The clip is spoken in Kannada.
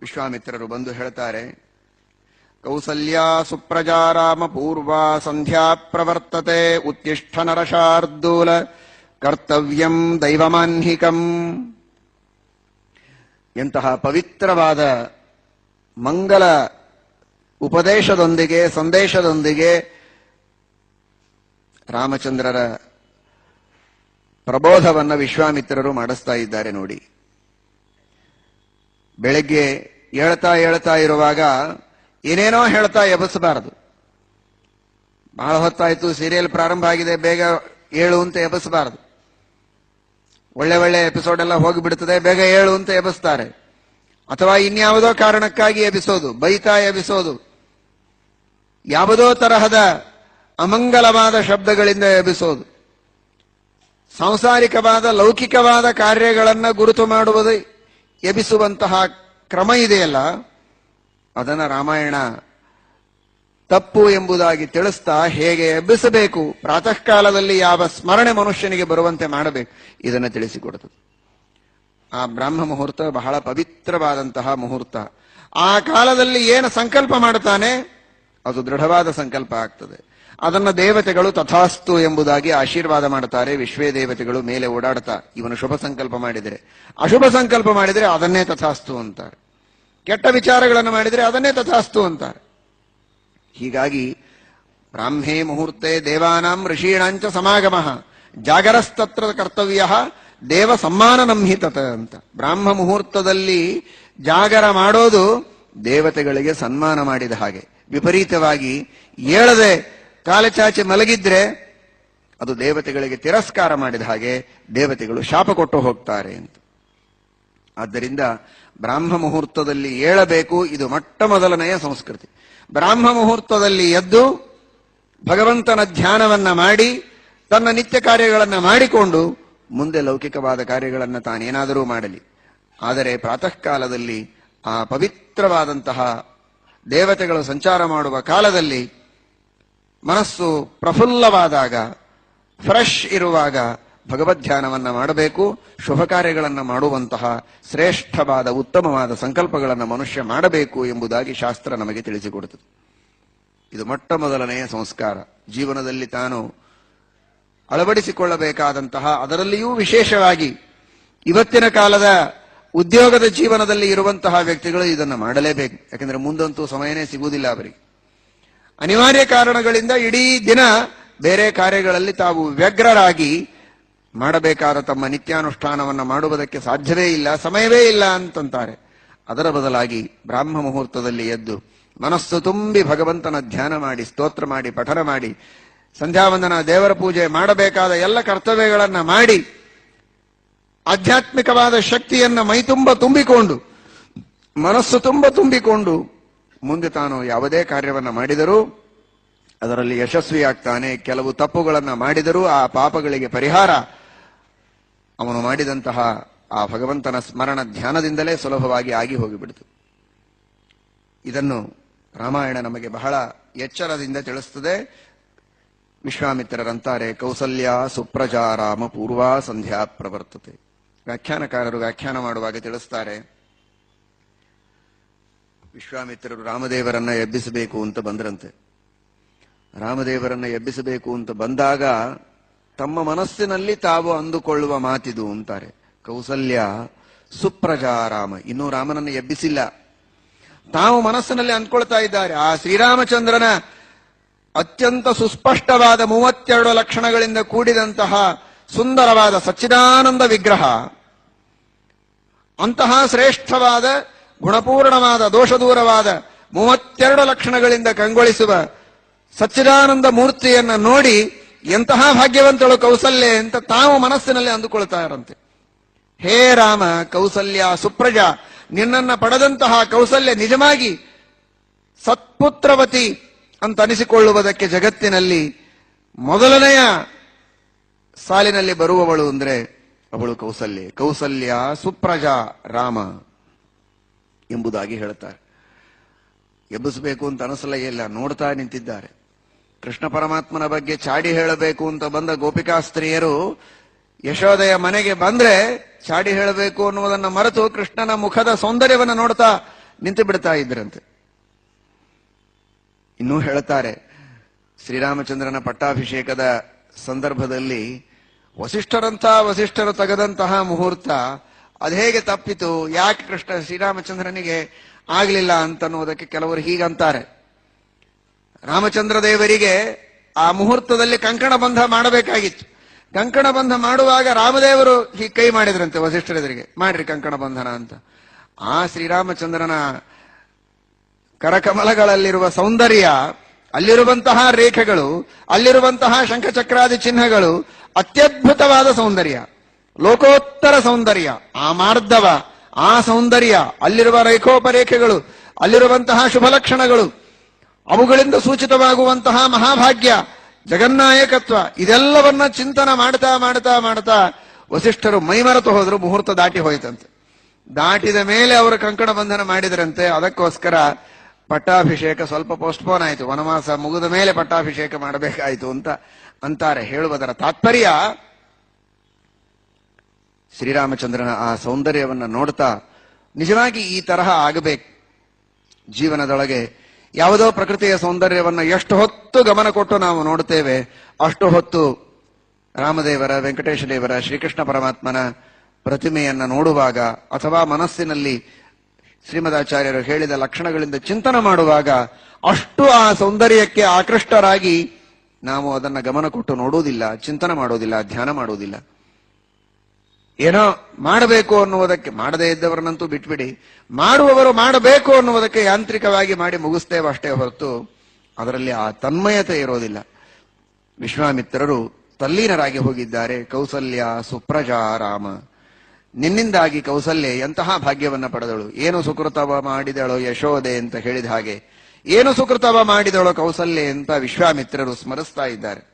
ವಿಶ್ವಾಮಿತ್ರರು ಬಂದು ಹೇಳ್ತಾರೆ, ಕೌಸಲ್ಯಾ ಸುಪ್ರಜಾರಾಮ ಪೂರ್ವ ಸಂಧ್ಯಾ ಪ್ರವರ್ತತೆ ಉತ್ತಿಷ್ಠ ನರಶಾರ್ದೂಲ ಕರ್ತವ್ಯಂ ದೈವಮಾನ್ಹಿಕಂ. ಎಂತಹ ಪವಿತ್ರವಾದ ಮಂಗಲ ಉಪದೇಶದೊಂದಿಗೆ, ಸಂದೇಶದೊಂದಿಗೆ ರಾಮಚಂದ್ರರ ಪ್ರಬೋಧವನ್ನ ವಿಶ್ವಾಮಿತ್ರರು ಮಾಡಿಸ್ತಾ ಇದ್ದಾರೆ ನೋಡಿ. ಬೆಳಗ್ಗೆ ಹೇಳ್ತಾ ಹೇಳ್ತಾ ಇರುವಾಗ ಏನೇನೋ ಹೇಳ್ತಾ ಎಬಸಬಾರದು. ಬಹಳ ಹೊತ್ತಾಯ್ತು ಸೀರಿಯಲ್ ಪ್ರಾರಂಭ ಆಗಿದೆ, ಬೇಗ ಏಳು ಅಂತ ಎಬಸಬಾರದು. ಒಳ್ಳೆ ಒಳ್ಳೆ ಎಪಿಸೋಡ್ ಎಲ್ಲ ಹೋಗಿಬಿಡ್ತದೆ, ಬೇಗ ಏಳು ಅಂತ ಎಬಸ್ತಾರೆ. ಅಥವಾ ಇನ್ಯಾವುದೋ ಕಾರಣಕ್ಕಾಗಿ ಎಬಿಸೋದು, ಬೈತಾ ಎಬಿಸೋದು. ಯಾವುದೋ ತರಹದ ಅಮಂಗಲವಾದ ಶಬ್ದಗಳಿಂದ ಎಬಿಸೋದು. ಸಾಂಸಾರಿಕವಾದ, ಲೌಕಿಕವಾದ ಕಾರ್ಯಗಳನ್ನ ಗುರುತು ಮಾಡುವುದು ಎಬಿಸುವಂತಹ ಕ್ರಮ ಇದೆಯಲ್ಲ, ಅದನ್ನ ರಾಮಾಯಣ ತಪ್ಪು ಎಂಬುದಾಗಿ ತಿಳಿಸ್ತಾ ಹೇಗೆ ಎಬ್ಬಿಸಬೇಕು? ಪ್ರಾತಃ ಕಾಲದಲ್ಲಿ ಯಾವ ಸ್ಮರಣೆ ಮನುಷ್ಯನಿಗೆ ಬರುವಂತೆ ಮಾಡಬೇಕು? ಇದನ್ನು ತಿಳಿಸಿಕೊಡ್ತದೆ ಆ ಬ್ರಾಹ್ಮ ಮುಹೂರ್ತ ಬಹಳ ಪವಿತ್ರವಾದಂತಹ ಮುಹೂರ್ತ. ಆ ಕಾಲದಲ್ಲಿ ಏನು ಸಂಕಲ್ಪ ಮಾಡುತ್ತಾನೆ? ಅದು ದೃಢವಾದ ಸಂಕಲ್ಪ ಆಗ್ತದೆ. ಅದನ್ನ ದೇವತೆಗಳು ತಥಾಸ್ತು ಎಂಬುದಾಗಿ ಆಶೀರ್ವಾದ ಮಾಡುತ್ತಾರೆ, ವಿಶ್ವೇ ದೇವತೆಗಳು ಮೇಲೆ ಓಡಾಡ್ತಾ, ಇವನು ಶುಭ ಸಂಕಲ್ಪ ಮಾಡಿದರೆ. ಅಶುಭ ಸಂಕಲ್ಪ ಮಾಡಿದರೆ ಅದನ್ನೇ ತಥಾಸ್ತು ಅಂತಾರೆ. ಕೆಟ್ಟ ವಿಚಾರಗಳನ್ನು ಮಾಡಿದರೆ ಅದನ್ನೇ ತಥಾಸ್ತು ಅಂತಾರೆ. ಹೀಗಾಗಿ, ಬ್ರಾಹ್ಮೇ ಮುಹೂರ್ತೆ ದೇವಾನಾಂ ಋಷೀಣಾಂಚ ಸಮಾಗಮ, ಜಾಗರಸ್ತತ್ರ ಕರ್ತವ್ಯ, ದೇವ ಸಮ್ಮಾನ ನಂಹಿತತ ಅಂತ. ಬ್ರಾಹ್ಮ ಮುಹೂರ್ತದಲ್ಲಿ ಜಾಗರ ಮಾಡೋದು ದೇವತೆಗಳಿಗೆ ಸನ್ಮಾನ ಮಾಡಿದ ಹಾಗೆ. ವಿಪರೀತವಾಗಿ ಏಳದೆ ಕಾಲಚಾಚಿ ಮಲಗಿದ್ರೆ ಅದು ದೇವತೆಗಳಿಗೆ ತಿರಸ್ಕಾರ ಮಾಡಿದ ಹಾಗೆ ದೇವತೆಗಳು ಶಾಪ ಕೊಟ್ಟು ಹೋಗ್ತಾರೆ ಅಂತ. ಆದ್ದರಿಂದ ಬ್ರಾಹ್ಮ ಮುಹೂರ್ತದಲ್ಲಿ ಏಳಬೇಕು, ಇದು ಮೊಟ್ಟ ಮೊದಲನೆಯ ಸಂಸ್ಕೃತಿ. ಬ್ರಾಹ್ಮ ಮುಹೂರ್ತದಲ್ಲಿ ಎದ್ದು ಭಗವಂತನ ಧ್ಯಾನವನ್ನ ಮಾಡಿ, ತನ್ನ ನಿತ್ಯ ಕಾರ್ಯಗಳನ್ನ ಮಾಡಿಕೊಂಡು ಮುಂದೆ ಲೌಕಿಕವಾದ ಕಾರ್ಯಗಳನ್ನ ತಾನೇನಾದರೂ ಮಾಡಲಿ. ಆದರೆ ಪ್ರಾತಃ ಕಾಲದಲ್ಲಿ ಆ ಪವಿತ್ರವಾದಂತಹ ದೇವತೆಗಳು ಸಂಚಾರ ಮಾಡುವ ಕಾಲದಲ್ಲಿ ಮನಸ್ಸು ಪ್ರಫುಲ್ಲವಾದಾಗ ಫ್ರೆಶ್ ಇರುವಾಗ ಭಗವದ್ ಧ್ಯಾನವನ್ನ ಮಾಡಬೇಕು, ಶುಭ ಕಾರ್ಯಗಳನ್ನು ಮಾಡುವಂತಹ ಶ್ರೇಷ್ಠವಾದ, ಉತ್ತಮವಾದ ಸಂಕಲ್ಪಗಳನ್ನು ಮನುಷ್ಯ ಮಾಡಬೇಕು ಎಂಬುದಾಗಿ ಶಾಸ್ತ್ರ ನಮಗೆ ತಿಳಿಸಿಕೊಡುತ್ತದೆ. ಇದು ಮೊಟ್ಟ ಮೊದಲನೆಯ ಸಂಸ್ಕಾರ. ಜೀವನದಲ್ಲಿ ತಾನು ಅಳವಡಿಸಿಕೊಳ್ಳಬೇಕಾದಂತಹ ಅದರಲ್ಲಿಯೂ ವಿಶೇಷವಾಗಿ ಇವತ್ತಿನ ಕಾಲದ ಉದ್ಯೋಗದ ಜೀವನದಲ್ಲಿ ಇರುವಂತಹ ವ್ಯಕ್ತಿಗಳು ಇದನ್ನು ಮಾಡಲೇಬೇಕು. ಯಾಕಂದ್ರೆ ಮುಂದಂತೂ ಸಮಯನೇ ಸಿಗುವುದಿಲ್ಲ ಅವರಿಗೆ. ಅನಿವಾರ್ಯ ಕಾರಣಗಳಿಂದ ಇಡೀ ದಿನ ಬೇರೆ ಕಾರ್ಯಗಳಲ್ಲಿ ತಾವು ವ್ಯಗ್ರರಾಗಿ ಮಾಡಬೇಕಾದ ತಮ್ಮ ನಿತ್ಯಾನುಷ್ಠಾನವನ್ನು ಮಾಡುವುದಕ್ಕೆ ಸಾಧ್ಯವೇ ಇಲ್ಲ, ಸಮಯವೇ ಇಲ್ಲ ಅಂತಂತಾರೆ. ಅದರ ಬದಲಾಗಿ ಬ್ರಾಹ್ಮ ಮುಹೂರ್ತದಲ್ಲಿ ಎದ್ದು ಮನಸ್ಸು ತುಂಬಿ ಭಗವಂತನ ಧ್ಯಾನ ಮಾಡಿ, ಸ್ತೋತ್ರ ಮಾಡಿ, ಪಠನ ಮಾಡಿ, ಸಂಧ್ಯಾವಂದನ ದೇವರ ಪೂಜೆ ಮಾಡಬೇಕಾದ ಎಲ್ಲ ಕರ್ತವ್ಯಗಳನ್ನ ಮಾಡಿ, ಆಧ್ಯಾತ್ಮಿಕವಾದ ಶಕ್ತಿಯನ್ನ ಮೈತುಂಬ ತುಂಬಿಕೊಂಡು, ಮನಸ್ಸು ತುಂಬ ತುಂಬಿಕೊಂಡು ಮುಂದೆ ತಾನು ಯಾವುದೇ ಕಾರ್ಯವನ್ನು ಮಾಡಿದರೂ ಅದರಲ್ಲಿ ಯಶಸ್ವಿಯಾಗ್ತಾನೆ, ಕೆಲವು ತಪ್ಪುಗಳನ್ನು ಮಾಡಿದರೂ ಆ ಪಾಪಗಳಿಗೆ ಪರಿಹಾರ ಅವನು ಮಾಡಿದಂತಹ ಆ ಭಗವಂತನ ಸ್ಮರಣ ಧ್ಯಾನದಿಂದಲೇ ಸುಲಭವಾಗಿ ಆಗಿ ಹೋಗಿಬಿಡ್ತು. ಇದನ್ನು ರಾಮಾಯಣ ನಮಗೆ ಬಹಳ ಎಚ್ಚರದಿಂದ ತಿಳಿಸ್ತದೆ. ವಿಶ್ವಾಮಿತ್ರರಂತಾರೆ, ಕೌಸಲ್ಯ ಸುಪ್ರಜಾರಾಮ ಪೂರ್ವಾ ಸಂಧ್ಯಾ ಪ್ರವರ್ತತೆ. ವ್ಯಾಖ್ಯಾನಕಾರರು ವ್ಯಾಖ್ಯಾನ ಮಾಡುವಾಗ ತಿಳಿಸ್ತಾರೆ ವಿಶ್ವಾಮಿತ್ರರು ರಾಮದೇವರನ್ನ ಎಬ್ಬಿಸಬೇಕು ಅಂತ ಬಂದ್ರಂತೆ. ರಾಮದೇವರನ್ನ ಎಬ್ಬಿಸಬೇಕು ಅಂತ ಬಂದಾಗ ತಮ್ಮ ಮನಸ್ಸಿನಲ್ಲಿ ತಾವು ಅಂದುಕೊಳ್ಳುವ ಮಾತಿದು ಅಂತಾರೆ. ಕೌಸಲ್ಯ ಸುಪ್ರಜಾರಾಮ ಇನ್ನೂ ರಾಮನನ್ನು ಎಬ್ಬಿಸಿಲ್ಲ. ತಾವು ಮನಸ್ಸಿನಲ್ಲಿ ಅಂದ್ಕೊಳ್ತಾ ಇದ್ದಾರೆ. ಆ ಶ್ರೀರಾಮಚಂದ್ರನ ಅತ್ಯಂತ ಸುಸ್ಪಷ್ಟವಾದ ಮೂವತ್ತೆರಡು ಲಕ್ಷಣಗಳಿಂದ ಕೂಡಿದಂತಹ ಸುಂದರವಾದ ಸಚ್ಚಿದಾನಂದ ವಿಗ್ರಹ, ಅಂತಹ ಶ್ರೇಷ್ಠವಾದ ಗುಣಪೂರ್ಣವಾದ, ದೋಷದೂರವಾದ ಮೂವತ್ತೆರಡು ಲಕ್ಷಣಗಳಿಂದ ಕಂಗೊಳಿಸುವ ಸಚ್ಚಿದಾನಂದ ಮೂರ್ತಿಯನ್ನ ನೋಡಿ ಎಂತಹ ಭಾಗ್ಯವಂತಳು ಕೌಸಲ್ಯ ಅಂತ ತಾವು ಮನಸ್ಸಿನಲ್ಲಿ ಅಂದುಕೊಳ್ತಾರಂತೆ. ಹೇ ರಾಮ, ಕೌಸಲ್ಯ, ಸುಪ್ರಜಾ, ನಿನ್ನನ್ನ ಪಡೆದಂತಹ ಕೌಸಲ್ಯ ನಿಜವಾಗಿ ಸತ್ಪುತ್ರವತಿ ಅಂತ ಅನಿಸಿಕೊಳ್ಳುವುದಕ್ಕೆ ಜಗತ್ತಿನಲ್ಲಿ ಮೊದಲನೆಯ ಸಾಲಿನಲ್ಲಿ ಬರುವವಳು ಅಂದ್ರೆ ಅವಳು ಕೌಸಲ್ಯ. ಕೌಸಲ್ಯ, ಸುಪ್ರಜಾ, ರಾಮ. ಎಂಬುದಾಗಿ ಹೇಳ್ತಾರೆ. ಎಬ್ಬಿಸಬೇಕು ಅಂತ ಅನಿಸಲೇ ಇಲ್ಲ, ನೋಡ್ತಾ ನಿಂತಿದ್ದಾರೆ. ಕೃಷ್ಣ ಪರಮಾತ್ಮನ ಬಗ್ಗೆ ಚಾಡಿ ಹೇಳಬೇಕು ಅಂತ ಬಂದ ಗೋಪಿಕಾ ಸ್ತ್ರೀಯರು ಯಶೋದಯ ಮನೆಗೆ ಬಂದ್ರೆ ಚಾಡಿ ಹೇಳಬೇಕು ಅನ್ನುವುದನ್ನ ಮರೆತು ಕೃಷ್ಣನ ಮುಖದ ಸೌಂದರ್ಯವನ್ನು ನೋಡ್ತಾ ನಿಂತು ಬಿಡ್ತಾ ಇದ್ರಂತೆ. ಇನ್ನೂ ಹೇಳುತ್ತಾರೆ ಶ್ರೀರಾಮಚಂದ್ರನ ಪಟ್ಟಾಭಿಷೇಕದ ಸಂದರ್ಭದಲ್ಲಿ ವಸಿಷ್ಠರಂತಹ ವಸಿಷ್ಠರು ತೆಗೆದಂತಹ ಮುಹೂರ್ತ ಅದು ಹೇಗೆ ತಪ್ಪಿತು? ಯಾಕೆ ಕೃಷ್ಣ ಶ್ರೀರಾಮಚಂದ್ರನಿಗೆ ಆಗಲಿಲ್ಲ ಅಂತನ್ನುವುದಕ್ಕೆ ಕೆಲವರು ಹೀಗಂತಾರೆ. ರಾಮಚಂದ್ರ ದೇವರಿಗೆ ಆ ಮುಹೂರ್ತದಲ್ಲಿ ಕಂಕಣ ಬಂಧ ಮಾಡಬೇಕಾಗಿತ್ತು. ಕಂಕಣ ಬಂಧ ಮಾಡುವಾಗ ರಾಮದೇವರು ಹೀಗೆ ಕೈ ಮಾಡಿದ್ರಂತೆ ವಸಿಷ್ಠರೆದುರಿಗೆ. ಮಾಡ್ರಿ ಕಂಕಣ ಬಂಧನ ಅಂತ. ಆ ಶ್ರೀರಾಮಚಂದ್ರನ ಕರಕಮಲಗಳಲ್ಲಿರುವ ಸೌಂದರ್ಯ, ಅಲ್ಲಿರುವಂತಹ ರೇಖೆಗಳು, ಅಲ್ಲಿರುವಂತಹ ಶಂಖಚಕ್ರಾದಿ ಚಿಹ್ನೆಗಳು ಅತ್ಯದ್ಭುತವಾದ ಸೌಂದರ್ಯ. ಲೋಕೋತ್ತರ ಸೌಂದರ್ಯ, ಆ ಮಾರ್ಧವ ಆ ಸೌಂದರ್ಯ, ಅಲ್ಲಿರುವ ರೇಖೋಪರೇಖೆಗಳು, ಅಲ್ಲಿರುವಂತಹ ಶುಭ ಲಕ್ಷಣಗಳು ಅವುಗಳಿಂದ ಸೂಚಿತವಾಗುವಂತಹ ಮಹಾಭಾಗ್ಯ, ಜಗನ್ನಾಯಕತ್ವ, ಇದೆಲ್ಲವನ್ನ ಚಿಂತನ ಮಾಡ್ತಾ ಮಾಡ್ತಾ ಮಾಡ್ತಾ ವಸಿಷ್ಠರು ಮೈಮರೆತು ಹೋದ್ರು, ಮುಹೂರ್ತ ದಾಟಿ ಹೋಯ್ತಂತೆ. ದಾಟಿದ ಮೇಲೆ ಅವರು ಕಂಕಣ ಬಂಧನ ಮಾಡಿದರಂತೆ, ಅದಕ್ಕೋಸ್ಕರ ಪಟ್ಟಾಭಿಷೇಕ ಸ್ವಲ್ಪ ಪೋಸ್ಟ್ಪೋನ್ ಆಯಿತು. ವನವಾಸ ಮುಗಿದ ಮೇಲೆ ಪಟ್ಟಾಭಿಷೇಕ ಮಾಡಬೇಕಾಯಿತು ಅಂತ ಅಂತಾರೆ. ಹೇಳುವುದರ ತಾತ್ಪರ್ಯ ಶ್ರೀರಾಮಚಂದ್ರನ ಆ ಸೌಂದರ್ಯವನ್ನ ನೋಡ್ತಾ ನಿಜವಾಗಿ ಈ ತರಹ ಆಗಬೇಕು. ಜೀವನದೊಳಗೆ ಯಾವುದೋ ಪ್ರಕೃತಿಯ ಸೌಂದರ್ಯವನ್ನು ಎಷ್ಟು ಹೊತ್ತು ಗಮನ ಕೊಟ್ಟು ನಾವು ನೋಡುತ್ತೇವೆ ಅಷ್ಟು ಹೊತ್ತು ರಾಮದೇವರ ವೆಂಕಟೇಶ ದೇವರ ಶ್ರೀಕೃಷ್ಣ ಪರಮಾತ್ಮನ ಪ್ರತಿಮೆಯನ್ನು ನೋಡುವಾಗ ಅಥವಾ ಮನಸ್ಸಿನಲ್ಲಿ ಶ್ರೀಮದಾಚಾರ್ಯರು ಹೇಳಿದ ಲಕ್ಷಣಗಳಿಂದ ಚಿಂತನ ಮಾಡುವಾಗ ಅಷ್ಟು ಆ ಸೌಂದರ್ಯಕ್ಕೆ ಆಕೃಷ್ಟರಾಗಿ ನಾವು ಅದನ್ನ ಗಮನ ಕೊಟ್ಟು ನೋಡುವುದಿಲ್ಲ, ಚಿಂತನ ಮಾಡುವುದಿಲ್ಲ, ಧ್ಯಾನ ಮಾಡುವುದಿಲ್ಲ. ಏನೋ ಮಾಡಬೇಕು ಅನ್ನುವುದಕ್ಕೆ, ಮಾಡದೇ ಇದ್ದವರನ್ನಂತೂ ಬಿಟ್ಬಿಡಿ. ಮಾಡುವವರು ಮಾಡಬೇಕು ಅನ್ನುವುದಕ್ಕೆ ಯಾಂತ್ರಿಕವಾಗಿ ಮಾಡಿ ಮುಗಿಸ್ತೇವೆ ಅಷ್ಟೇ ಹೊರತು ಅದರಲ್ಲಿ ಆ ತನ್ಮಯತೆ ಇರೋದಿಲ್ಲ. ವಿಶ್ವಾಮಿತ್ರರು ತಲ್ಲೀನರಾಗಿ ಹೋಗಿದ್ದಾರೆ. ಕೌಸಲ್ಯ ಸುಪ್ರಜಾ ರಾಮ. ನಿನ್ನಿಂದಾಗಿ ಕೌಸಲ್ಯ ಎಂತಹ ಭಾಗ್ಯವನ್ನ ಪಡೆದಳು? ಏನು ಸುಕೃತವ ಮಾಡಿದಳೋ ಯಶೋದೆ ಅಂತ ಹೇಳಿದ ಹಾಗೆ. ಏನು ಸುಕೃತವ ಮಾಡಿದಳೋ ಕೌಸಲ್ಯ ಅಂತ ವಿಶ್ವಾಮಿತ್ರರು ಸ್ಮರಿಸ್ತಾ ಇದ್ದಾರೆ.